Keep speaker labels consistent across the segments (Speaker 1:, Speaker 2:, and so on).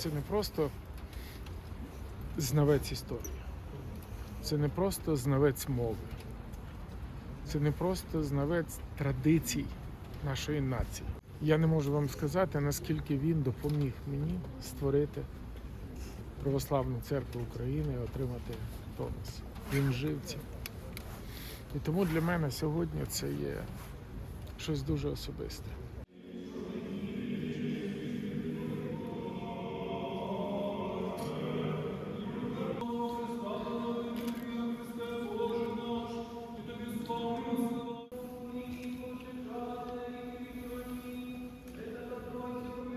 Speaker 1: це не просто знавець історії, це не просто знавець мови, це не просто знавець традицій нашої нації. Я не можу вам сказати, наскільки він допоміг мені створити Православну церкву України і отримати тонус. Він жив цим. І тому для мене сьогодні це є щось дуже особисте.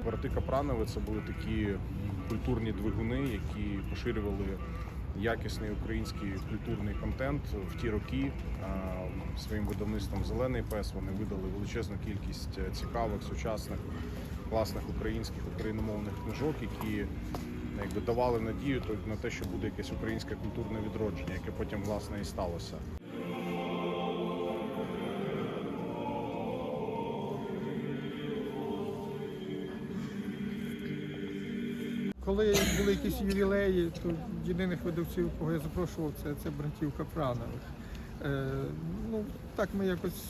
Speaker 2: Брати Капранови це були такі культурні двигуни, які поширювали якісний український культурний контент в ті роки. Своїм видавництвом Зелений пес вони видали величезну кількість цікавих, сучасних, класних українських україномовних книжок, які якби давали надію на те, що буде якесь українське культурне відродження, яке потім власне і сталося.
Speaker 3: Коли були якісь ювілеї, то єдиних видавців, кого я запрошував, це, це братів Капранових. Е, ну, так ми якось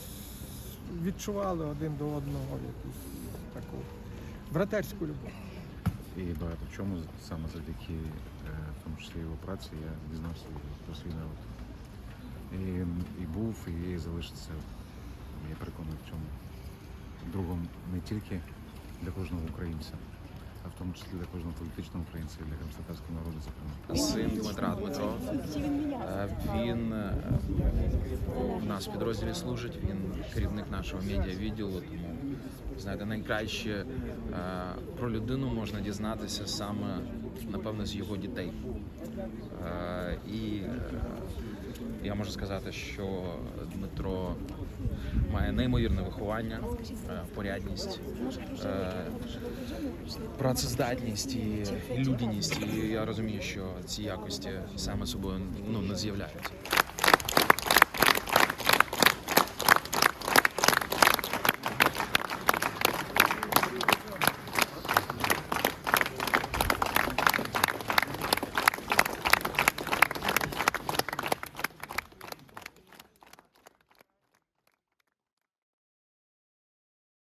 Speaker 3: відчували один до одного якусь таку братерську любов.
Speaker 4: І багато в чому саме завдяки е, в тому числі його праці я дізнався про свій народ. І, і був, і залишиться, я переконаний в цьому другом не тільки для кожного українця, в тому числі для кожного політичного українця і для кримськотарського народу, зокрема.
Speaker 5: Син Дмитра Дмитро. Е, Він е, в нас в підрозділі служить, він керівник нашого медіа-відділу. Тому знаєте, найкраще е, про людину можна дізнатися саме напевно з його дітей. І я можу сказати, що Дмитро має неймовірне виховання, е, порядність, е, працездатність і і людяність. І я розумію, що ці якості саме собою ну, не з'являються.